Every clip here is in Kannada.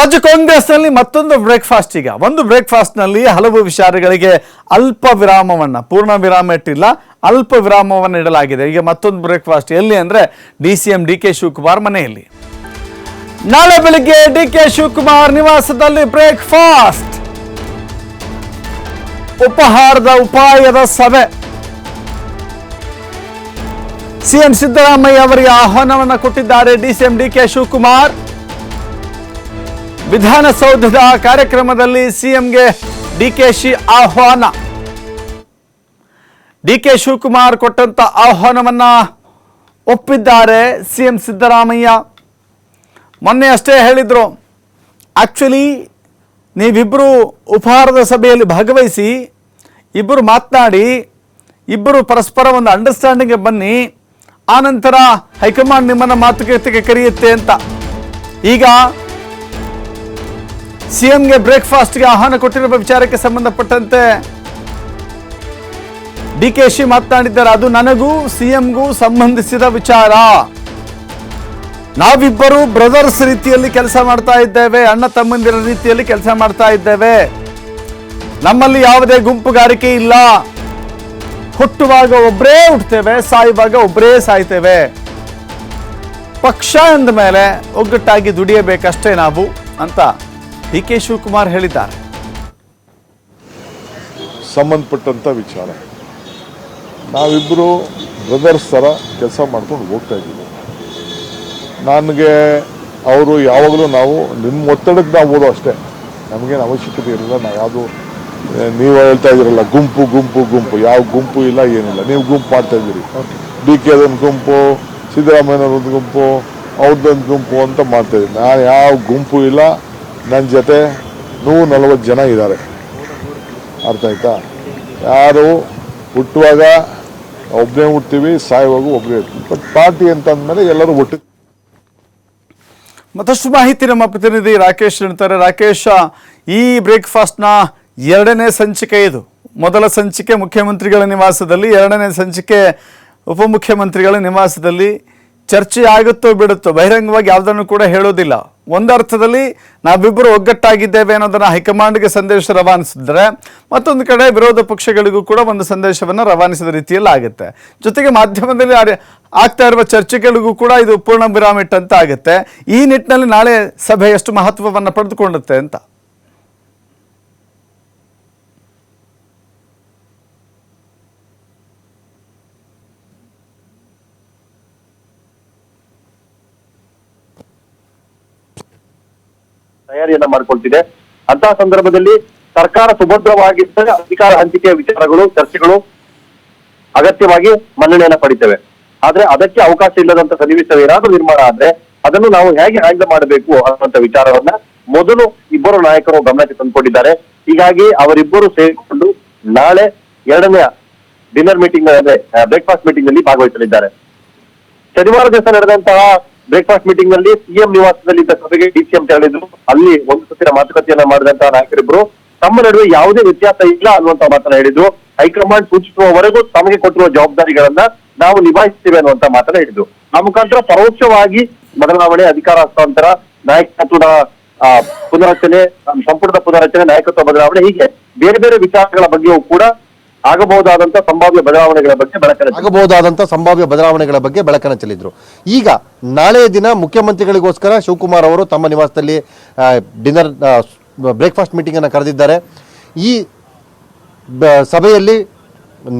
ರಾಜ್ಯ ಕಾಂಗ್ರೆಸ್ನಲ್ಲಿ ಮತ್ತೊಂದು ಬ್ರೇಕ್ಫಾಸ್ಟ್ ಈಗ. ಒಂದು ಬ್ರೇಕ್ಫಾಸ್ಟ್ನಲ್ಲಿ ಹಲವು ವಿಚಾರಗಳಿಗೆ ಅಲ್ಪ ವಿರಾಮವನ್ನ, ಪೂರ್ಣ ವಿರಾಮ ಇಟ್ಟಿಲ್ಲ, ಅಲ್ಪ ವಿರಾಮವನ್ನು ಇಡಲಾಗಿದೆ. ಈಗ ಮತ್ತೊಂದು ಬ್ರೇಕ್ಫಾಸ್ಟ್ ಎಲ್ಲಿ ಅಂದ್ರೆ D C M D K Shivakumar ಮನೆಯಲ್ಲಿ. ನಾಳೆ ಬೆಳಿಗ್ಗೆ ಡಿ ಕೆ ಶಿವಕುಮಾರ್ ನಿವಾಸದಲ್ಲಿ ಬ್ರೇಕ್ಫಾಸ್ಟ್ ಉಪಹಾರದ ಉಪಾಯದ ಸಭೆ. ಸಿಎಂ ಸಿದ್ದರಾಮಯ್ಯ ಅವರಿಗೆ ಆಹ್ವಾನವನ್ನು ಕೊಟ್ಟಿದ್ದಾರೆ D C M D K Shivakumar. ವಿಧಾನಸೌಧದ ಕಾರ್ಯಕ್ರಮದಲ್ಲಿ ಸಿಎಂಗೆ ಡಿಕೆಶಿ ಆಹ್ವಾನ. ಡಿ ಕೆ ಶಿವಕುಮಾರ್ ಕೊಟ್ಟಂತ ಆಹ್ವಾನವನ್ನ ಒಪ್ಪಿದ್ದಾರೆ ಸಿಎಂ ಸಿದ್ದರಾಮಯ್ಯ. ಮೊನ್ನೆ ಅಷ್ಟೇ ಹೇಳಿದ್ರು ಆಕ್ಚುಲಿ ನೀವಿಬ್ಬರು ಉಪಹಾರದ ಸಭೆಯಲ್ಲಿ ಭಾಗವಹಿಸಿ ಇಬ್ಬರು ಮಾತನಾಡಿ ಇಬ್ಬರು ಪರಸ್ಪರ ಒಂದು ಅಂಡರ್ಸ್ಟ್ಯಾಂಡಿಂಗ್ಗೆ ಬನ್ನಿ ಆನಂತರ ಹೈಕಮಾಂಡ್ ನಿಮ್ಮನ್ನು ಮಾತುಕತೆಗೆ ಕರೆಯುತ್ತೆ ಅಂತ. ಈಗ ಸಿಎಂಗೆ ಬ್ರೇಕ್ಫಾಸ್ಟ್ಗೆ ಆಹ್ವಾನ ಕೊಟ್ಟಿರುವ ವಿಚಾರಕ್ಕೆ ಸಂಬಂಧಪಟ್ಟಂತೆ ಡಿ ಕೆ ಶಿ ಮಾತನಾಡಿದ್ದಾರೆ. ಅದು ನನಗೂ, ಸಿಎಂಗೂ ಸಂಬಂಧಿಸಿದ ವಿಚಾರ. ನಾವಿಬ್ಬರು ಬ್ರದರ್ಸ್ ರೀತಿಯಲ್ಲಿ ಕೆಲಸ ಮಾಡ್ತಾ ಇದ್ದೇವೆ, ಅಣ್ಣ ತಮ್ಮಂದಿರ ರೀತಿಯಲ್ಲಿ ಕೆಲಸ ಮಾಡ್ತಾ ಇದ್ದೇವೆ. ನಮ್ಮಲ್ಲಿ ಯಾವುದೇ ಗುಂಪುಗಾರಿಕೆ ಇಲ್ಲ. ಹುಟ್ಟುವಾಗ ಒಬ್ಬರೇ ಹುಟ್ಟುತ್ತೇವೆ, ಸಾಯುವಾಗ ಒಬ್ಬರೇ ಸಾಯ್ತೇವೆ. ಪಕ್ಷ ಎಂದ ಮೇಲೆ ಒಗ್ಗಟ್ಟಾಗಿ ದುಡಿಯಬೇಕಷ್ಟೇ ನಾವು ಅಂತ. ಡಿ ಕೆ ಶಿವಕುಮಾರ್ ಹೇಳಿದ್ದಾರೆ. ಸಂಬಂಧಪಟ್ಟಂಥ ವಿಚಾರ. ನಾವಿಬ್ಬರು ಬ್ರದರ್ಸ್ ಥರ ಕೆಲಸ ಮಾಡ್ಕೊಂಡು ಹೋಗ್ತಾ ಇದ್ದೀವಿ. ನನಗೆ ಅವರು ಯಾವಾಗಲೂ ನಾವು ನಿಮ್ಮ ಒತ್ತಡಕ್ಕೆ ನಾವು ಓದೋ ಅಷ್ಟೇ. ನಮಗೇನು ಅವಶ್ಯಕತೆ ಇರಲಿಲ್ಲ ನಾವು ಯಾವುದು ನೀವು ಹೇಳ್ತಾ ಇದ್ದೀರಲ್ಲ ಗುಂಪು ಗುಂಪು ಗುಂಪು ಯಾವ ಗುಂಪು ಇಲ್ಲ ಏನಿಲ್ಲ. ನೀವು ಗುಂಪು ಮಾಡ್ತಾ ಇದ್ದೀರಿ. ಡಿ ಕೆ ಅದೊಂದು ಗುಂಪು ಸಿದ್ದರಾಮಯ್ಯನವ್ರದ್ದು ಗುಂಪು ಅವ್ರದ್ದೊಂದು ಗುಂಪು ಅಂತ ಮಾಡ್ತಾ ಇದ್ದೀನಿ ನಾನು ಯಾವ ಗುಂಪು ಇಲ್ಲ ನನ್ನ ಜೊತೆ ನೂರ ನಲವತ್ತು ಜನ ಇದ್ದಾರೆ ಅರ್ಥ ಆಯ್ತಾ? ಯಾರು ಹುಟ್ಟುವಾಗ ಒಬ್ಬನೇ ಹುಟ್ಟಿವಿ ಸಾಯುವಾಗ ಒಬ್ಬರೇ ಇರ್ತೀವಿ ಬಟ್ ಪಾರ್ಟಿ ಅಂತ ಅಂದಮೇಲೆ ಎಲ್ಲರೂ ಒಟ್ಟು ಮತ್ತಷ್ಟು ಮಾಹಿತಿ ನಮ್ಮ ಪ್ರತಿನಿಧಿ ರಾಕೇಶ್ ಹೇಳ್ತಾರೆ. ರಾಕೇಶ್, ಈ ಬ್ರೇಕ್ಫಾಸ್ಟ್ನ ಎರಡನೇ ಸಂಚಿಕೆ ಇದು. ಮೊದಲ ಸಂಚಿಕೆ ಮುಖ್ಯಮಂತ್ರಿಗಳ ನಿವಾಸದಲ್ಲಿ, ಎರಡನೇ ಸಂಚಿಕೆ ಉಪಮುಖ್ಯಮಂತ್ರಿಗಳ ನಿವಾಸದಲ್ಲಿ ಚರ್ಚೆ ಆಗುತ್ತೋ ಬಿಡುತ್ತೋ ಬಹಿರಂಗವಾಗಿ ಯಾವುದನ್ನು ಕೂಡ ಹೇಳೋದಿಲ್ಲ ಒಂದರ್ಥದಲ್ಲಿ ನಾವಿಬ್ಬರು ಒಗ್ಗಟ್ಟಾಗಿದ್ದೇವೆ ಅನ್ನೋದನ್ನು ಹೈಕಮಾಂಡ್ಗೆ ಸಂದೇಶ ರವಾನಿಸಿದ್ರೆ ಮತ್ತೊಂದು ಕಡೆ ವಿರೋಧ ಪಕ್ಷಗಳಿಗೂ ಕೂಡ ಒಂದು ಸಂದೇಶವನ್ನು ರವಾನಿಸಿದ ರೀತಿಯಲ್ಲಿ ಆಗುತ್ತೆ ಜೊತೆಗೆ ಮಾಧ್ಯಮದಲ್ಲಿ ಆಗ್ತಾ ಇರುವ ಚರ್ಚೆಗಳಿಗೂ ಕೂಡ ಇದು ಪೂರ್ಣ ವಿರಾಮ ಇಟ್ಟಂತ ಆಗುತ್ತೆ ಈ ನಿಟ್ಟಿನಲ್ಲಿ ನಾಳೆ ಸಭೆ ಎಷ್ಟು ಮಹತ್ವವನ್ನು ಪಡೆದುಕೊಳ್ಳುತ್ತೆ ಅಂತ. ತಯಾರಿಯನ್ನ ಮಾಡ್ಕೊಳ್ತಿದೆ. ಅಂತಹ ಸಂದರ್ಭದಲ್ಲಿ ಸರ್ಕಾರ ಸುಭದ್ರವಾಗಿದ್ದರೆ ಅಧಿಕಾರ ಹಂಚಿಕೆಯ ವಿಚಾರಗಳು, ಚರ್ಚೆಗಳು ಅಗತ್ಯವಾಗಿ ಮನ್ನಣೆಯನ್ನ ಪಡಿತೇವೆ. ಆದ್ರೆ ಅದಕ್ಕೆ ಅವಕಾಶ ಇಲ್ಲದಂತ ಸನ್ನಿವೇಶ ಏನಾದ್ರೂ ನಿರ್ಮಾಣ ಆದ್ರೆ ಅದನ್ನು ನಾವು ಹೇಗೆ ಹ್ಯಾಂಡಲ್ ಮಾಡಬೇಕು ಅನ್ನುವಂತ ವಿಚಾರವನ್ನ ಮೊದಲು ಇಬ್ಬರು ನಾಯಕರು ಗಮನಕ್ಕೆ ತಂದುಕೊಂಡಿದ್ದಾರೆ. ಹೀಗಾಗಿ ಅವರಿಬ್ಬರು ಸೇರಿಕೊಂಡು ನಾಳೆ ಎರಡನೇ ಡಿನ್ನರ್ ಮೀಟಿಂಗ್ ಬ್ರೇಕ್ಫಾಸ್ಟ್ ಮೀಟಿಂಗ್ನಲ್ಲಿ ಭಾಗವಹಿಸಲಿದ್ದಾರೆ. ಶನಿವಾರ ದಿವಸ ನಡೆದಂತಹ ಬ್ರೇಕ್ಫಾಸ್ಟ್ ಮೀಟಿಂಗ್ನಲ್ಲಿ ಸಿಎಂ ನಿವಾಸದಲ್ಲಿ ಇದ್ದ ಸಭೆಗೆ ಡಿಸಿಎಂ ತೆರಳಿದ್ರು. ಅಲ್ಲಿ ಒಂದು ಸುತ್ತಿನ ಮಾತುಕತೆಯನ್ನ ಮಾಡಿದಂತಹ ನಾಯಕರಿಬ್ರು. ತಮ್ಮ ನಡುವೆ ಯಾವುದೇ ವ್ಯತ್ಯಾಸ ಇಲ್ಲ ಅನ್ನುವಂತ ಮಾತನ್ನ ಹೇಳಿದ್ರು. ಹೈಕಮಾಂಡ್ ಸೂಚಿಸುವವರೆಗೂ ತಮಗೆ ಕೊಟ್ಟಿರುವ ಜವಾಬ್ದಾರಿಗಳನ್ನ ನಾವು ನಿಭಾಯಿಸ್ತೇವೆ ಅನ್ನುವಂತ ಮಾತನ್ನ ಹೇಳಿದ್ರು. ಆ ಮುಖಾಂತರ ಪರೋಕ್ಷವಾಗಿ ಬದಲಾವಣೆ, ಅಧಿಕಾರ ಹಸ್ತಾಂತರ, ನಾಯಕತ್ವದ ಪುನರಚನೆ, ಸಂಪುಟದ ಪುನರಚನೆ, ನಾಯಕತ್ವ ಬದಲಾವಣೆ ಹೀಗೆ ಬೇರೆ ಬೇರೆ ವಿಚಾರಗಳ ಬಗ್ಗೆಯೂ ಕೂಡ ಆಗಬಹುದಾದಂತ ಸಂಭಾವ್ಯ ಬದಲಾವಣೆಗಳ ಬಗ್ಗೆ ಬೆಳಕನ್ನು ಆಗಬಹುದಾದಂಥ ಸಂಭಾವ್ಯ ಬದಲಾವಣೆಗಳ ಬಗ್ಗೆ ಬೆಳಕನ್ನು ಚೆಲ್ಲಿದ್ರು. ಈಗ ನಾಳೆಯ ದಿನ ಮುಖ್ಯಮಂತ್ರಿಗಳಿಗೋಸ್ಕರ ಶಿವಕುಮಾರ್ ಅವರು ತಮ್ಮ ನಿವಾಸದಲ್ಲಿ ಡಿನ್ನರ್ ಬ್ರೇಕ್ಫಾಸ್ಟ್ ಮೀಟಿಂಗನ್ನು ಕರೆದಿದ್ದಾರೆ. ಈ ಸಭೆಯಲ್ಲಿ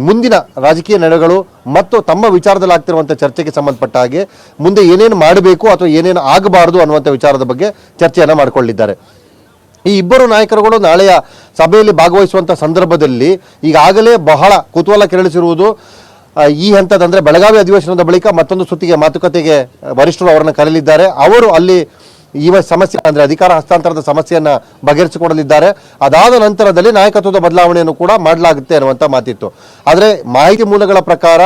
ಮುಂದಿನ ರಾಜಕೀಯ ನಡೆಗಳು ಮತ್ತು ತಮ್ಮ ವಿಚಾರದಲ್ಲಿ ಆಗ್ತಿರುವಂಥ ಚರ್ಚೆಗೆ ಸಂಬಂಧಪಟ್ಟ ಹಾಗೆ ಮುಂದೆ ಏನೇನು ಮಾಡಬೇಕು ಅಥವಾ ಏನೇನು ಆಗಬಾರದು ಅನ್ನುವಂಥ ವಿಚಾರದ ಬಗ್ಗೆ ಚರ್ಚೆಯನ್ನು ಮಾಡಿಕೊಳ್ಳಿದ್ದಾರೆ ಈ ಇಬ್ಬರು ನಾಯಕರುಗಳು ನಾಳೆಯ ಸಭೆಯಲ್ಲಿ ಭಾಗವಹಿಸುವಂಥ ಸಂದರ್ಭದಲ್ಲಿ ಈಗಾಗಲೇ ಬಹಳ ಕುತೂಹಲ ಕೆರಳಿಸಿರುವುದು ಈ ಹಂತದಂದ್ರೆ ಬೆಳಗಾವಿ ಅಧಿವೇಶನದ ಬಳಿಕ ಮತ್ತೊಂದು ಸುತ್ತಿಗೆ ಮಾತುಕತೆಗೆ ವರಿಷ್ಠರು ಅವರನ್ನು ಕರೆಯಲಿದ್ದಾರೆ. ಅವರು ಅಲ್ಲಿ ಈ ಸಮಸ್ಯೆ, ಅಂದರೆ ಅಧಿಕಾರ ಹಸ್ತಾಂತರದ ಸಮಸ್ಯೆಯನ್ನು ಬಗೆಹರಿಸಿಕೊಡಲಿದ್ದಾರೆ. ಅದಾದ ನಂತರದಲ್ಲಿ ನಾಯಕತ್ವದ ಬದಲಾವಣೆಯನ್ನು ಕೂಡ ಮಾಡಲಾಗುತ್ತೆ ಅನ್ನುವಂಥ ಮಾತಿತ್ತು. ಆದರೆ ಮಾಹಿತಿ ಮೂಲಗಳ ಪ್ರಕಾರ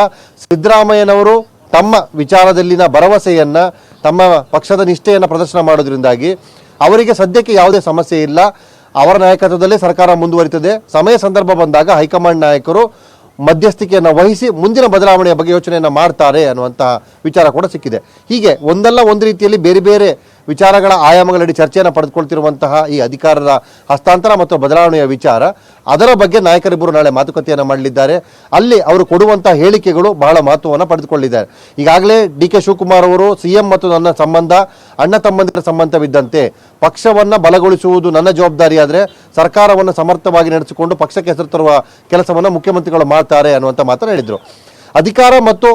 ಸಿದ್ದರಾಮಯ್ಯನವರು ತಮ್ಮ ವಿಚಾರದಲ್ಲಿನ ಭರವಸೆಯನ್ನು, ತಮ್ಮ ಪಕ್ಷದ ನಿಷ್ಠೆಯನ್ನು ಪ್ರದರ್ಶನ ಮಾಡೋದ್ರಿಂದಾಗಿ ಅವರಿಗೆ ಸದ್ಯಕ್ಕೆ ಯಾವುದೇ ಸಮಸ್ಯೆ ಇಲ್ಲ. ಅವರ ನಾಯಕತ್ವದಲ್ಲೇ ಸರ್ಕಾರ ಮುಂದುವರಿತದೆ. ಸಮಯ ಸಂದರ್ಭ ಬಂದಾಗ ಹೈಕಮಾಂಡ್ ನಾಯಕರು ಮಧ್ಯಸ್ಥಿಕೆಯನ್ನು ವಹಿಸಿ ಮುಂದಿನ ಬದಲಾವಣೆಯ ಬಗ್ಗೆ ಯೋಚನೆಯನ್ನು ಮಾಡ್ತಾರೆ ಅನ್ನುವಂತಹ ವಿಚಾರ ಕೂಡ ಸಿಕ್ಕಿದೆ. ಹೀಗೆ ಒಂದಲ್ಲ ಒಂದು ರೀತಿಯಲ್ಲಿ ಬೇರೆ ಬೇರೆ ವಿಚಾರಗಳ ಆಯಾಮಗಳಡಿ ಚರ್ಚೆಯನ್ನು ಪಡೆದುಕೊಳ್ತಿರುವಂತಹ ಈ ಅಧಿಕಾರದ ಹಸ್ತಾಂತರ ಮತ್ತು ಬದಲಾವಣೆಯ ವಿಚಾರ. ಅದರ ಬಗ್ಗೆ ನಾಯಕರಿಬ್ಬರು ನಾಳೆ ಮಾತುಕತೆಯನ್ನು ಮಾಡಲಿದ್ದಾರೆ. ಅಲ್ಲಿ ಅವರು ಕೊಡುವಂತಹ ಹೇಳಿಕೆಗಳು ಬಹಳ ಮಹತ್ವವನ್ನು ಪಡೆದುಕೊಂಡಿದ್ದಾರೆ ಈಗಾಗಲೇ ಡಿ ಕೆ ಶಿವಕುಮಾರ್ ಅವರು ಸಿಎಂ ಮತ್ತು ನನ್ನ ಸಂಬಂಧ, ಅಣ್ಣ ತಮ್ಮಂದಿರ ಸಂಬಂಧವಿದ್ದಂತೆ ಪಕ್ಷವನ್ನು ಬಲಗೊಳಿಸುವುದು ನನ್ನ ಜವಾಬ್ದಾರಿಯಾದರೆ ಸರ್ಕಾರವನ್ನು ಸಮರ್ಥವಾಗಿ ನಡೆಸಿಕೊಂಡು ಪಕ್ಷಕ್ಕೆ ಹೆಸರು ತರುವ ಕೆಲಸವನ್ನು ಮುಖ್ಯಮಂತ್ರಿಗಳು ಮಾಡ್ತಾರೆ ಅನ್ನುವಂಥ ಮಾತನ್ನು ಹೇಳಿದರು. ಅಧಿಕಾರ ಮತ್ತು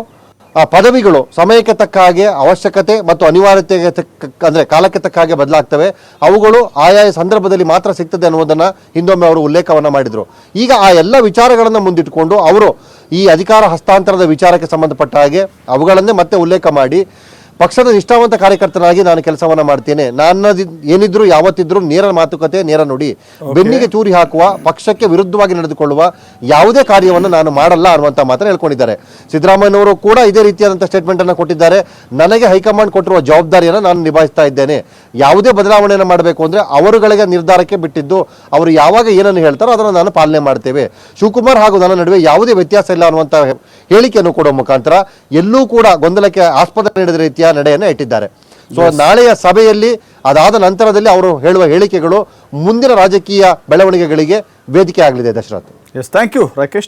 ಪದವಿಗಳು ಸಮಯಕ್ಕೆ ತಕ್ಕ ಹಾಗೆ ಅವಶ್ಯಕತೆ ಮತ್ತು ಅನಿವಾರ್ಯತೆಗೆ ತಕ್ಕ ಅಂದರೆ ಕಾಲಕ್ಕೆ ತಕ್ಕ ಹಾಗೆ ಬದಲಾಗ್ತವೆ. ಅವುಗಳು ಆಯಾಯ ಸಂದರ್ಭದಲ್ಲಿ ಮಾತ್ರ ಸಿಗ್ತದೆ ಅನ್ನೋದನ್ನು ಹಿಂದೊಮ್ಮೆ ಅವರು ಉಲ್ಲೇಖವನ್ನು ಮಾಡಿದರು. ಈಗ ಆ ಎಲ್ಲ ವಿಚಾರಗಳನ್ನು ಮುಂದಿಟ್ಟುಕೊಂಡು ಅವರು ಈ ಅಧಿಕಾರ ಹಸ್ತಾಂತರದ ವಿಚಾರಕ್ಕೆ ಸಂಬಂಧಪಟ್ಟ ಹಾಗೆ ಅವುಗಳನ್ನೇ ಮತ್ತೆ ಉಲ್ಲೇಖ ಮಾಡಿ ಪಕ್ಷದ ನಿಷ್ಠಾವಂತ ಕಾರ್ಯಕರ್ತನಾಗಿ ನಾನು ಕೆಲಸವನ್ನ ಮಾಡ್ತೇನೆ. ನನ್ನ ಏನಿದ್ರು ಯಾವತ್ತಿದ್ರು ನೇರ ಮಾತುಕತೆ ನೇರ ನುಡಿ. ಬೆನ್ನಿಗೆ ಚೂರಿ ಹಾಕುವ ಪಕ್ಷಕ್ಕೆ ವಿರುದ್ಧವಾಗಿ ನಡೆದುಕೊಳ್ಳುವ ಯಾವುದೇ ಕಾರ್ಯವನ್ನು ನಾನು ಮಾಡಲ್ಲ ಅನ್ನುವಂತ ಮಾತ್ರ ಹೇಳ್ಕೊಂಡಿದ್ದಾರೆ. ಸಿದ್ದರಾಮಯ್ಯನವರು ಕೂಡ ಇದೇ ರೀತಿಯಾದಂತಹ ಸ್ಟೇಟ್ಮೆಂಟ್ ಅನ್ನು ಕೊಟ್ಟಿದ್ದಾರೆ. ನನಗೆ ಹೈಕಮಾಂಡ್ ಕೊಟ್ಟಿರುವ ಜವಾಬ್ದಾರಿಯನ್ನು ನಾನು ನಿಭಾಯಿಸ್ತಾ ಇದ್ದೇನೆ. ಯಾವುದೇ ಬದಲಾವಣೆಯನ್ನು ಮಾಡಬೇಕು ಅಂದರೆ ಅವರುಗಳಿಗೆ ನಿರ್ಧಾರಕ್ಕೆ ಬಿಟ್ಟಿದ್ದು ಅವರು ಯಾವಾಗ ಏನನ್ನು ಹೇಳ್ತಾರೋ ಅದನ್ನು ನಾನು ಪಾಲನೆ ಮಾಡ್ತೇವೆ. ಶಿವಕುಮಾರ್ ಹಾಗೂ ನನ್ನ ನಡುವೆ ಯಾವುದೇ ವ್ಯತ್ಯಾಸ ಇಲ್ಲ ಅನ್ನುವಂಥ ಹೇಳಿಕೆಯನ್ನು ಕೊಡುವ ಮುಖಾಂತರ ಎಲ್ಲೂ ಕೂಡ ಗೊಂದಲಕ್ಕೆ ಆಸ್ಪದ ನೀಡಿದ ರೀತಿಯ ನಡೆಯನ್ನು ಇಟ್ಟಿದ್ದಾರೆ. ಸೊ ನಾಳೆಯ ಸಭೆಯಲ್ಲಿ ಅದಾದ ನಂತರದಲ್ಲಿ ಅವರು ಹೇಳುವ ಹೇಳಿಕೆಗಳು ಮುಂದಿನ ರಾಜಕೀಯ ಬೆಳವಣಿಗೆಗಳಿಗೆ ವೇದಿಕೆ ಆಗಲಿದೆ Dasharath. Yes thank you Rakesh